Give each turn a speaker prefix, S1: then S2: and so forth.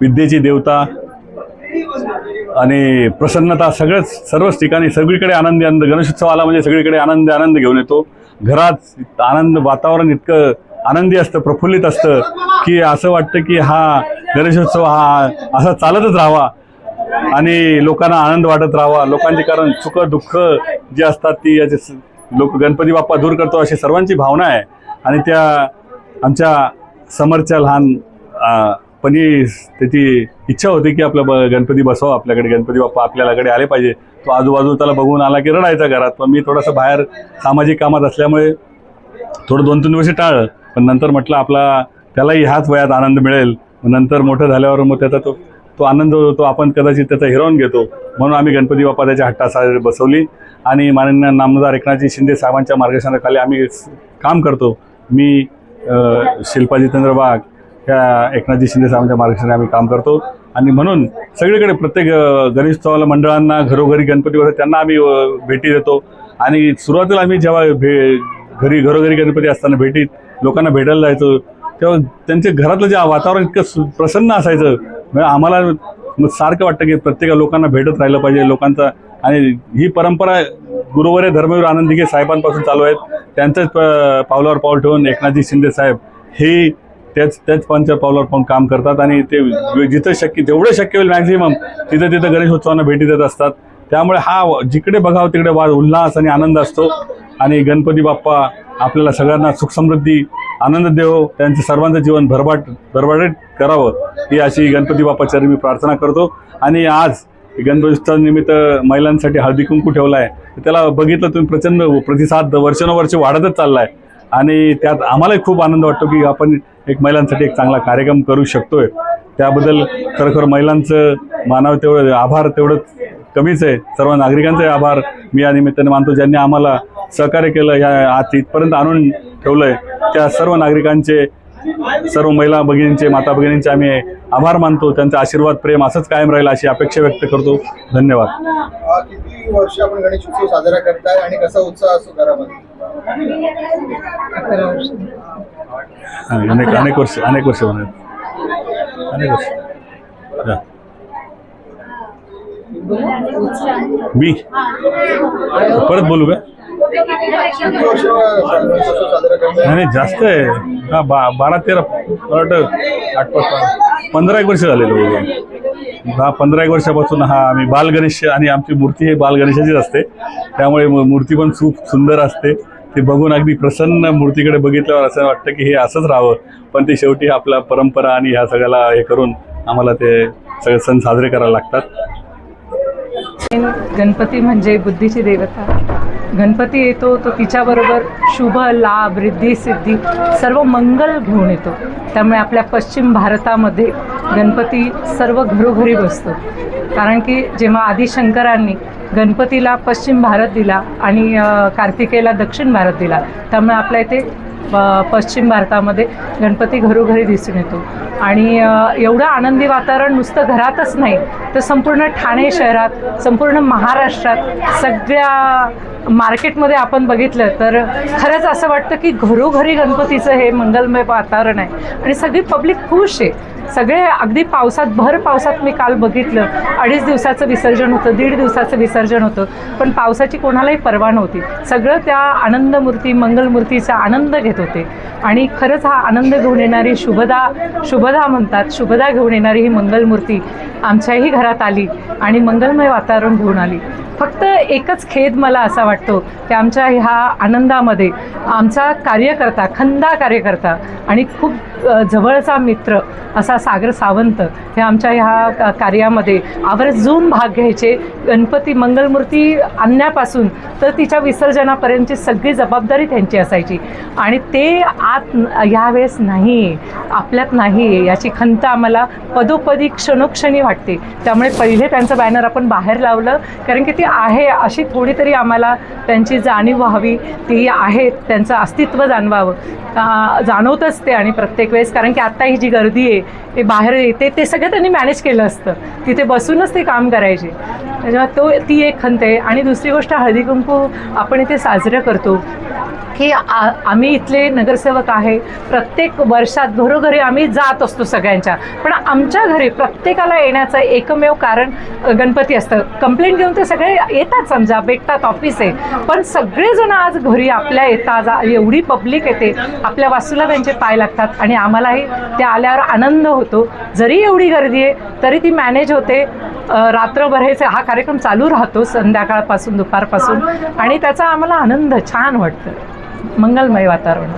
S1: विद्येची देवता आणि प्रसन्नता सगळंच सर्वच ठिकाणी सगळीकडे आनंदी आनंद. गणेशोत्सव आला म्हणजे सगळीकडे आनंद आनंद घेऊन येतो. घरात आनंद वातावरण इतकं आनंदी असतं प्रफुल्लित असतं की असं वाटतं की हा गणेशोत्सव हा असा चालतच राहावा. आणि लोकांना आनंद वाटत राहावा. लोकांचे कारण सुख दुःख जी असतात ती याचे स- लोक गणपती बाप्पा दूर करतो अशी सर्वांची भावना आहे. आणि त्या आमच्या समरच्या लहान पण त्याची इच्छा होती की आपला ब- गणपती बसवा आपल्याकडे गणपती बाप्पा आपल्याकडे आले पाहिजे. तो आजूबाजू त्याला बघून आला की रडायचा घरात. पण मी थोडंसं बाहेर सामाजिक कामात असल्यामुळे थोडं दोन तीन वर्ष टाळलं. पण नंतर म्हटलं आपला त्यालाही ह्याच वयात आनंद मिळेल. मग नंतर मोठं झाल्यावर मग त्याचा तो तो आनंद होतो तो आपण कदाचित त्याचा हिरावून घेतो. म्हणून आम्ही गणपती बाप्पा त्याच्या हट्टासाहेब बसवली. आणि माननीय नामदार एकनाथजी शिंदे साहेबांच्या मार्गदर्शनाखाली आम्ही काम करतो. मी शिल्पा जितेंद्र वाघ ह्या एकनाथजी शिंदे साहेबांच्या मार्गदर्शनाने आम्ही काम करतो. आणि म्हणून सगळीकडे प्रत्येक अ, गणेशोत्सवाला मंडळांना घरोघरी गणपती बसतात त्यांना आम्ही भेटी देतो. आणि सुरुवातीला आम्ही जेव्हा भे घरी घरोघरी गणपती असताना भेटीत लोकांना भेटायला जायचो तेव्हा त्यांच्या घरातलं जे वातावरण इतकं सु प्रसन्न असायचं. म्हणजे आम्हाला सारखं वाटतं की प्रत्येक लोकांना भेटत राहिलं पाहिजे लोकांचा. आणि ही परंपरा गुरुवारे धर्मवीर आनंदिके साहेबांपासून चालू आहेत. त्यांच्याच प- पावलावर पाऊल ठेवून एकनाथजी शिंदे साहेब हे त्याच त्याच पंच पावलावर पाहून काम करतात आणि ते जिथं शक्य जेवढं शक्य होईल मॅक्झिमम तिथं तिथं गणेशोत्सवांना भेटी देत असतात. त्यामुळे हा जिकडे बघावं तिकडे वा उल्हास आणि आनंद असतो. आणि गणपती बाप्पा आपल्याला सगळ्यांना सुखसमृद्धी आनंद देव त्यांचं सर्वांचं जीवन भरभाट भरभाटीत करावं ही अशी गणपती बाप्पाच्या मी प्रार्थना करतो. आणि आज गणपती निमित्त महिलांसाठी हळदी कुंकू ठेवला आहे त्याला बघितलं तुम्ही प्रचंड प्रतिसाद वर्षानुवर्ष वाढतच चालला आहे आणि त्यात आम्हालाही खूप आनंद वाटतो की आपण एक महिलांसाठी एक चांगला कार्यक्रम करू शकतोय. त्याबद्दल खरोखर महिलांचं मानावं तेवढं आभार तेवढंच कमीच आहे. सर्व नागरिकांचे आभार. मी या निमित्ताने मानतो ज्यांनी आम्हाला सहकार्य केलं या आज इथपर्यंत आणून ठेवलंय त्या सर्व नागरिकांचे सर्व महिला भगिनींचे माता भगिनींचे आम्ही आभार मानतो. त्यांचा आशीर्वाद प्रेम असंच कायम राहील अशी अपेक्षा व्यक्त करतो. धन्यवाद.
S2: किती वर्ष आपण गणेश उत्सव साजरा करताय आणि कसा उत्साह असतो घरामध्ये?
S1: अनेक अनेक वर्ष अनेक वर्ष म्हणत अनेक वर्ष. मी? परत बोलू का? नाही नाही, जास्त आहे. हा बा बारा तेरा मला आठ पाच पंधरा एक वर्ष झालेलं बघा दहा पंधरा एक वर्षापासून हा आम्ही बालगणेश आणि आमची मूर्ती हे बाल गणेशाचीच असते. त्यामुळे मूर्ती पण खूप सुंदर असते. ते बघून अगदी प्रसन्न मूर्तीकडे बघितल्यावर असं वाटतं की हे असंच राहावं. पण ते शेवटी आपला परंपरा आणि ह्या सगळ्याला हे करून आम्हाला ते सगळे सण साजरे करायला लागतात.
S3: गणपती म्हणजे बुद्धीची देवता. गणपती येतो तो तिच्याबरोबर शुभ लाभ रिद्धी सिद्धी सर्व मंगल घेऊन येतो. त्यामुळे आपल्या पश्चिम भारतामध्ये गणपती सर्व घरोघरी बसतो. कारण की जेव्हा आदिशंकरांनी गणपतीला पश्चिम भारत दिला आणि कार्तिकेयला दक्षिण भारत दिला. त्यामुळे आपल्या इथे प- पश्चिम भारतामध्ये गणपती घरोघरी दिसून येतो. आणि एवढं आनंदी वातावरण नुसतं घरातच नाही तर संपूर्ण ठाणे शहरात संपूर्ण महाराष्ट्रात सगळ्या मार्केटमध्ये आपण बघितलं तर खरंच असं वाटतं की घरोघरी गणपतीचं हे मंगलमय वातावरण आहे. आणि सगळी पब्लिक खुश आहे. सगळे अगदी पावसात भर पावसात मी काल बघितलं. अडीच दिवसाचं विसर्जन होतं दीड दिवसाचं विसर्जन होतं. पण पावसाची कोणालाही पर्वा नव्हती. सगळं त्या आनंदमूर्ती मंगलमूर्तीचा आनंद घेत होते. आणि खरंच हा आनंद घेऊन येणारी शुभदा शुभदा म्हणतात. शुभदा घेऊन येणारी ही मंगलमूर्ती आमच्याही घरात आली आणि मंगलमय वातावरण घेऊन आली. फक्त एकच खेद मला असा वाटतो की आमच्या ह्या आनंदामध्ये आमचा कार्यकर्ता खंदा कार्यकर्ता आणि खूप जवळचा मित्र असा सागर सावंत हे आमच्या ह्या कार्यामध्ये आवर्जून भाग घ्यायचे. गणपती मंगलमूर्ती आणण्यापासून तर तिच्या विसर्जनापर्यंतची सगळी जबाबदारी त्यांची असायची. आणि ते आत यावेळेस नाही आहे आपल्यात नाही आहे याची खंत आम्हाला पदोपदी क्षणोक्षणी वाटते. त्यामुळे पहिले त्यांचं बॅनर आपण बाहेर लावलं कारण की ती आहे अशी थोडी तरी आम्हाला त्यांची जाणीव व्हावी. ती आहे त्यांचं अस्तित्व जाणवावं. जाणवतच ते आणि प्रत्येक वेळेस कारण की आत्ता ही जी गर्दी आहे ते बाहेर येते ते सगळं त्यांनी मॅनेज केलं असतं. तिथे बसूनच ते काम करायचे. त्याच्यामुळे तो ती एक खंत आहे. आणि दुसरी गोष्ट हळदी कुंकू आपण इथे साजरं करतो. की आम्ही इथले नगरसेवक आहे. प्रत्येक वर्षात घरोघरी आम्ही जात असतो सगळ्यांच्या. पण आमच्या घरी प्रत्येकाला येण्याचं एकमेव कारण गणपती असतं. कंप्लेंट घेऊन ते सगळे येतात समजा भेटतात ऑफिस आहे. पण सगळेजण आज घरी आपल्या येतात. एवढी पब्लिक येते. आपल्या वासूला त्यांचे पाय लागतात. आणि आम्हालाही ते आल्यावर आनंद होतो. जरी एवढी गर्दी आहे तरी ती मॅनेज होते. रात्रभर हे हा कार्यक्रम चालू राहतो संध्याकाळपासून दुपारपासून. आणि त्याचा आम्हाला आनंद छान वाटतं. मंगलमय वातावरण.